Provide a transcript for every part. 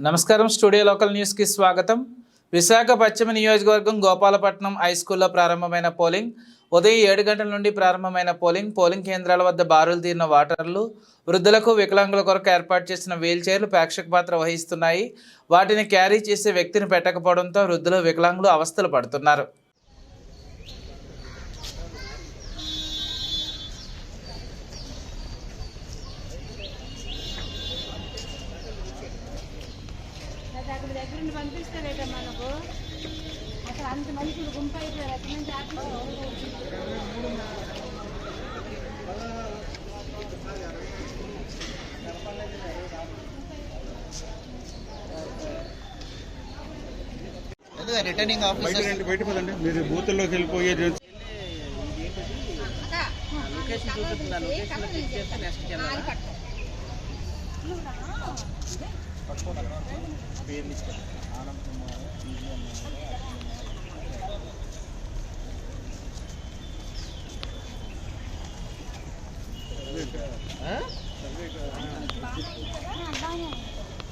నమస్కారం studio local న్యూస్కి స్వాగతం. విశాఖ పశ్చిమ నియోజకవర్గం గోపాలపట్నం హై స్కూల్లో ప్రారంభమైన పోలింగ్ ఉదయం ఏడు గంటల నుండి ప్రారంభమైన పోలింగ్ పోలింగ్ కేంద్రాల వద్ద బారులు తీరిన వాటర్లు వృద్ధులకు వికలాంగుల కొరకు ఏర్పాటు చేసిన వీల్ చైర్లు ప్రేక్షక పాత్ర వహిస్తున్నాయి. వాటిని క్యారీ చేసే వ్యక్తిని పెట్టకపోవడంతో వృద్ధులు వికలాంగులు అవస్థలు పడుతున్నారు. దగ్గర నుండి పంపిస్తారేట మనకు అసలు అంత మనుషులు గుంపు అయిపోయారు అక్కడి నుంచి రిటర్నింగ్ బయట ఆఫీసర్ రండి బయట పదండి మీరు బూతుల్లోకి వెళ్ళిపోయే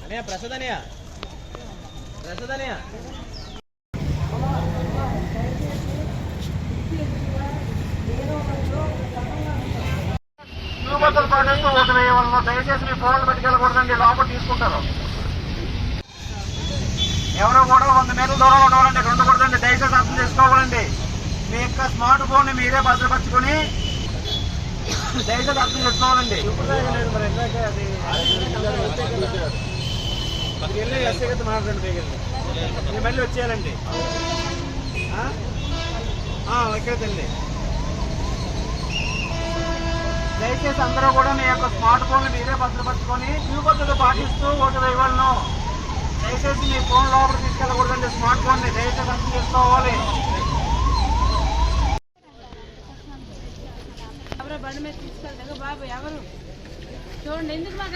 అనే ప్రసాద్ అనయ్య ప్రసాద్ అనయ్య యూబర్తలు ఒక ఓటు వేయవలను దయచేసి మీ ఫోన్లు పెట్టుకెళ్ళకూడదండి లోపల తీసుకుంటారు. ఎవరో కూడా వంద మీటర్ల దూరంలో ఉండవాలండి ఇక్కడ ఉండకూడదండి దయచేసి అర్థం చేసుకోవాలండి. మీ యొక్క స్మార్ట్ ఫోన్ని మీరే భద్రపరచుకొని దయచేసి అర్థం చేసుకోవాలండి. అది వెళ్ళి ఎస్ఐ మాట్లాడండి మీరు మళ్ళీ వచ్చేయాలండి. ఆ? ఇక్కడ దయచేసి అందరూ కూడా మీ యొక్క స్మార్ట్ ఫోన్లు మీరే భద్రపరచుకొని క్యూ పద్ధతి పాటిస్తూ ఓటు వేయవలను దయచేసి మీ ఫోన్ లోపల తీసుకెళ్ళకూడదండి. స్మార్ట్ ఫోన్ని దయచేసి అర్థం చేసుకోవాలి. ఎవరో బండి మీద తీసుకెళ్తారు. బాబు? ఎవరు? చూడండి. ఎందుకు మాకు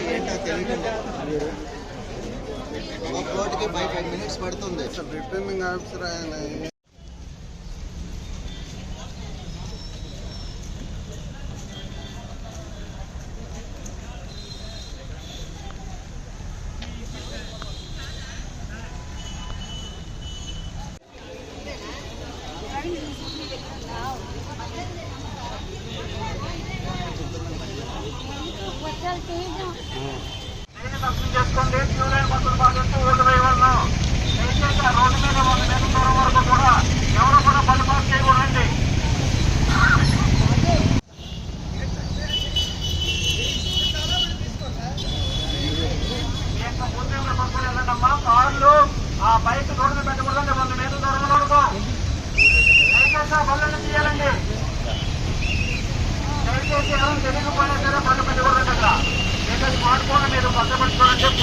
ఏంటో తెలియటం లేదు. ఒక కోటికి ఫైవ్ ఫైవ్ మినిట్స్ పడుతుంది రిటర్నింగ్ ఆఫీసర్ ఆయన దయచేసి అర్థం చేసుకోండి. క్యూ లైన్ పద్ధతి పాటిస్తూ ఓటు వేయవలను. దయచేసి ఆ రోడ్డు మీద వంద మీటర్ల దూరం వరకు కూడా ఎవరు కూడా బండి చేయకూడదండి. కార్లు ఆ బైక్ రోడ్డు పెట్టకూడదండి. వంద మీటర్ల దూరం వరకు. దయచేసి ఆ బండ్లను తీయాలండి.